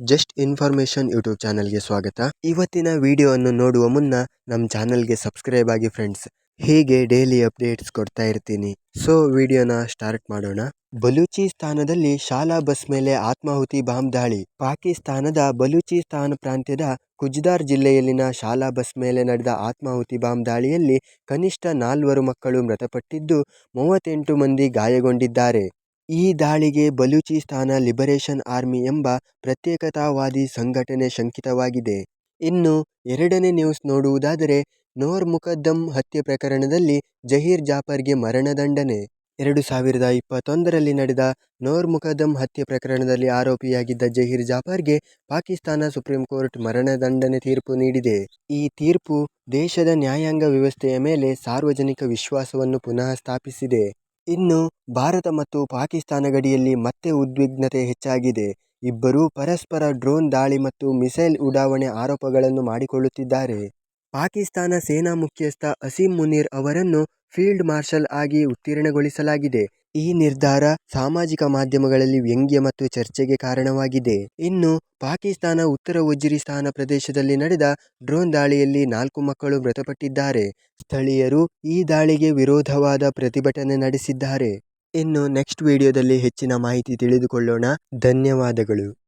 Just information YouTube ಚಾನಲ್ಗೆ ಸ್ವಾಗತ. ಇವತ್ತಿನ ವಿಡಿಯೋವನ್ನು ನೋಡುವ ಮುನ್ನ ನಮ್ಮ ಚಾನಲ್ಗೆ ಸಬ್ಸ್ಕ್ರೈಬ್ ಆಗಿ ಫ್ರೆಂಡ್ಸ್. ಹೀಗೆ ಡೈಲಿ ಅಪ್ಡೇಟ್ಸ್ ಕೊಡ್ತಾ ಇರ್ತೀನಿ. ಸೊ, ವಿಡಿಯೋನ ಸ್ಟಾರ್ಟ್ ಮಾಡೋಣ. ಬಲೂಚಿಸ್ತಾನದಲ್ಲಿ ಶಾಲಾ ಬಸ್ ಮೇಲೆ ಆತ್ಮಾಹುತಿ ಬಾಂಬ್ ದಾಳಿ. ಪಾಕಿಸ್ತಾನದ ಬಲೂಚಿಸ್ತಾನ ಪ್ರಾಂತ್ಯದ ಕುಜ್ದಾರ್ ಜಿಲ್ಲೆಯಲ್ಲಿನ ಶಾಲಾ ಬಸ್ ಮೇಲೆ ನಡೆದ ಆತ್ಮಾಹುತಿ ಬಾಂಬ್ ದಾಳಿಯಲ್ಲಿ ಕನಿಷ್ಠ ನಾಲ್ವರು ಮಕ್ಕಳು ಮೃತಪಟ್ಟಿದ್ದು, ಮೂವತ್ತೆಂಟು ಮಂದಿ ಗಾಯಗೊಂಡಿದ್ದಾರೆ. ಈ ದಾಳಿಗೆ ಬಲೂಚಿಸ್ತಾನ ಲಿಬರೇಷನ್ ಆರ್ಮಿ ಎಂಬ ಪ್ರತ್ಯೇಕತಾವಾದಿ ಸಂಘಟನೆ ಶಂಕಿತವಾಗಿದೆ. ಇನ್ನು ಎರಡನೇ ನ್ಯೂಸ್ ನೋಡುವುದಾದರೆ, ನೋರ್ ಮುಕದ್ದಮ್ ಹತ್ಯೆ ಪ್ರಕರಣದಲ್ಲಿ ಜಹೀರ್ ಜಾಫರ್ಗೆ ಮರಣದಂಡನೆ ಎರಡು ಸಾವಿರದ ಇಪ್ಪತ್ತೊಂದರಲ್ಲಿ ನಡೆದ ನೋರ್ ಮುಕದ್ದಮ್ ಹತ್ಯೆ ಪ್ರಕರಣದಲ್ಲಿ ಆರೋಪಿಯಾಗಿದ್ದ ಜಹೀರ್ ಜಾಫರ್ಗೆ ಪಾಕಿಸ್ತಾನ ಸುಪ್ರೀಂ ಕೋರ್ಟ್ ಮರಣದಂಡನೆ ತೀರ್ಪು ನೀಡಿದೆ. ಈ ತೀರ್ಪು ದೇಶದ ನ್ಯಾಯಾಂಗ ವ್ಯವಸ್ಥೆಯ ಮೇಲೆ ಸಾರ್ವಜನಿಕ ವಿಶ್ವಾಸವನ್ನು ಪುನಃ ಸ್ಥಾಪಿಸಿದೆ ಇನ್ನು ಭಾರತ ಮತ್ತು ಪಾಕಿಸ್ತಾನ ಗಡಿಯಲ್ಲಿ ಮತ್ತೆ ಉದ್ವಿಗ್ನತೆ ಹೆಚ್ಚಾಗಿದೆ. ಇಬ್ಬರೂ ಪರಸ್ಪರ ಡ್ರೋನ್ ದಾಳಿ ಮತ್ತು ಮಿಸೈಲ್ ಉಡಾವಣೆ ಆರೋಪಗಳನ್ನು ಮಾಡಿಕೊಳ್ಳುತ್ತಿದ್ದಾರೆ. ಪಾಕಿಸ್ತಾನ ಸೇನಾ ಮುಖ್ಯಸ್ಥ ಅಸೀಂ ಮುನೀರ್ ಅವರನ್ನು ಫೀಲ್ಡ್ ಮಾರ್ಷಲ್ ಆಗಿ ಉತ್ತೀರ್ಣಗೊಳಿಸಲಾಗಿದೆ. ಈ ನಿರ್ಧಾರ ಸಾಮಾಜಿಕ ಮಾಧ್ಯಮಗಳಲ್ಲಿ ವ್ಯಂಗ್ಯ ಮತ್ತು ಚರ್ಚೆಗೆ ಕಾರಣವಾಗಿದೆ. ಇನ್ನು, ಪಾಕಿಸ್ತಾನ ಉತ್ತರ ವಜಿರಿಸ್ತಾನ ಪ್ರದೇಶದಲ್ಲಿ ನಡೆದ ಡ್ರೋನ್ ದಾಳಿಯಲ್ಲಿ ನಾಲ್ಕು ಮಕ್ಕಳು ಮೃತಪಟ್ಟಿದ್ದಾರೆ. ಸ್ಥಳೀಯರು ಈ ದಾಳಿಗೆ ವಿರೋಧವಾದ ಪ್ರತಿಭಟನೆ ನಡೆಸಿದ್ದಾರೆ. ಇನ್ನು, ನೆಕ್ಸ್ಟ್ ವಿಡಿಯೋದಲ್ಲಿ ಹೆಚ್ಚಿನ ಮಾಹಿತಿ ತಿಳಿದುಕೊಳ್ಳೋಣ. ಧನ್ಯವಾದಗಳು.